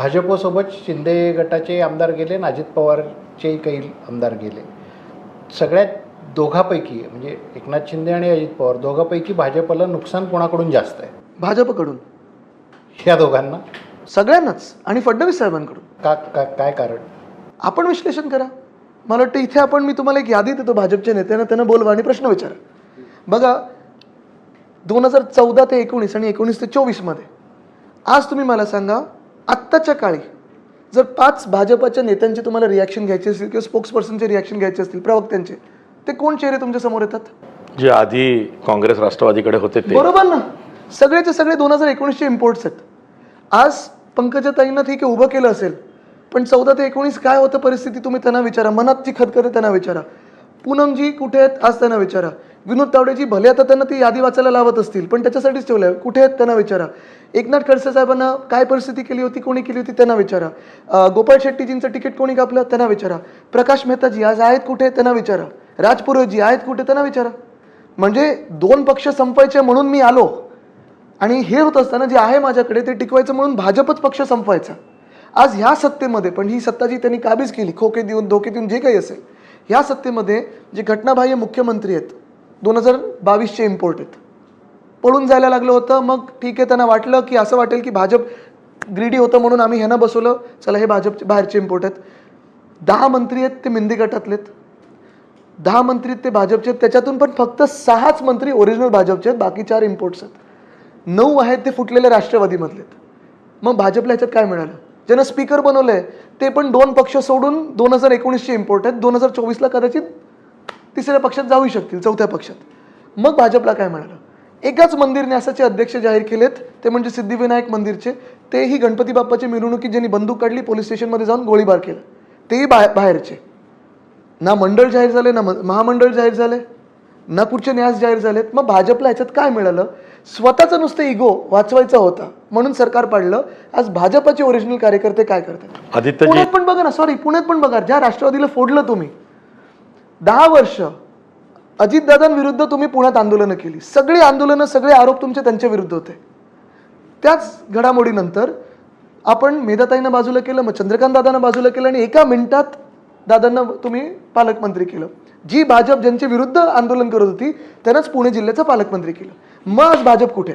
भाजपसोबत शिंदे गटाचे आमदार गेले आणि अजित पवारचेही काही आमदार गेले. सगळ्यात दोघापैकी म्हणजे एकनाथ शिंदे आणि अजित पवार दोघापैकी भाजपला नुकसान कोणाकडून जास्त आहे? भाजपकडून. ह्या दोघांना. सगळ्यांनाच आणि फडणवीस साहेबांकडून. का का काय कारण? आपण विश्लेषण करा. मला वाटतं इथे आपण मी तुम्हाला एक यादी देतो भाजपच्या नेत्यांना त्यांना बोलवा आणि प्रश्न विचारा. बघा दोन हजार चौदा ते एकोणीस आणि एकोणीस ते चोवीसमध्ये आज तुम्ही मला सांगा आत्ताच्या काळी जर पाच भाजपाच्या नेत्यांचे तुम्हाला रिॲक्शन घ्यायचे असतील किंवा स्पोक्स पर्सनचे रिॲक्शन घ्यायचे असतील प्रवक्त्यांचे ते कोण चेहरे तुमच्यासमोर येतात? जे आधी काँग्रेस राष्ट्रवादीकडे होते ते. बरोबर ना. सगळेचे सगळे दोन हजार एकोणीसचे इम्पोर्ट्स आहेत. आज पंकजाताईंना ठीक आहे उभं केलं असेल पण चौदा ते एकोणीस काय होतं परिस्थिती तुम्ही त्यांना विचारा. मनात जी खतखत त्यांना विचारा. पूनमजी कुठे आहेत आज त्यांना विचारा. विनोद तावडेजी भले आता त्यांना ती यादी वाचायला लावत असतील पण त्याच्यासाठीच ठेवलं आहे कुठे आहेत त्यांना विचारा. एकनाथ खडसे साहेबांना काय परिस्थिती केली होती कोणी केली होती त्यांना विचारा. गोपाळ शेट्टीजींचं तिकीट कोणी कापलं त्यांना विचारा. प्रकाश मेहताजी आज आहेत कुठे त्यांना विचारा. राज आहेत कुठे त्यांना विचारा. म्हणजे दोन पक्ष संपायचे म्हणून मी आलो. आणि हे होत असताना जे आहे माझ्याकडे ते टिकवायचं म्हणून भाजपच पक्ष संपवायचा. आज ह्या सत्तेमध्ये पण ही सत्ता जी त्यांनी काबीज केली खोके देऊन धोके देऊन जे काही असेल ह्या सत्तेमध्ये जे घटनाबाह्य मुख्यमंत्री आहेत दोन हजार बावीसचे इम्पोर्ट आहेत. पळून जायला लागलं होतं मग ठीक आहे त्यांना वाटलं की असं वाटेल की भाजप ग्रीडी होतं म्हणून आम्ही ह्यांना बसवलं. चला हे भाजपचे बाहेरचे इम्पोर्ट आहेत. दहा मंत्री आहेत ते मिंदी गटातलेत. दहा मंत्री आहेत ते भाजपचे आहेत. त्याच्यातून पण फक्त सहाच मंत्री ओरिजिनल भाजपचे आहेत बाकी चार इम्पोर्ट्स आहेत. नऊ आहेत ते फुटलेले राष्ट्रवादीमधले आहेत. मग भाजपला ह्याच्यात काय मिळालं? ज्यांना स्पीकर बनवलं आहे ते पण दोन पक्ष सोडून दोन हजार एकोणीसचे इम्पोर्ट आहेत. दोन हजार चोवीसला कदाचित तिसऱ्या पक्षात जाऊ शकतील चौथ्या पक्षात. मग भाजपला काय मिळालं एकाच मंदिर न्यासाचे अध्यक्ष जाहीर केलेत ते म्हणजे सिद्धिविनायक मंदिरचे. तेही गणपती बाप्पाच्या मिरवणुकीत ज्यांनी बंदूक काढली पोलीस स्टेशनमध्ये जाऊन गोळीबार केला. तेही बाहेर बाहेरचे. ना मंडळ जाहीर झाले ना महामंडळ जाहीर झाले ना कुठचे न्यास जाहीर झालेत. मग भाजपला ह्याच्यात काय मिळालं? स्वतःचं नुसतं इगो वाचवायचा होता. म्हणून सरकार पाडलं. आज भाजपाचे ओरिजिनल कार्यकर्ते काय करतात? पुण्यात पण बघा ना सॉरी पुण्यात पण बघा. ज्या राष्ट्रवादीला फोडलं तुम्ही दहा वर्ष अजितदादांविरुद्ध तुम्ही पुण्यात आंदोलनं केली. सगळी आंदोलनं सगळे आरोप तुमचे त्यांच्या विरुद्ध होते. त्याच घडामोडीनंतर आपण मेधाताईंना बाजूला केलं मग चंद्रकांत दादांना बाजूला केलं आणि एका मिनिटात दादांना तुम्ही पालकमंत्री केलं. जी भाजप ज्यांच्या विरुद्ध आंदोलन करत होती त्यांनाच पुणे जिल्ह्याचं पालकमंत्री केलं. मग आज भाजप कुठे?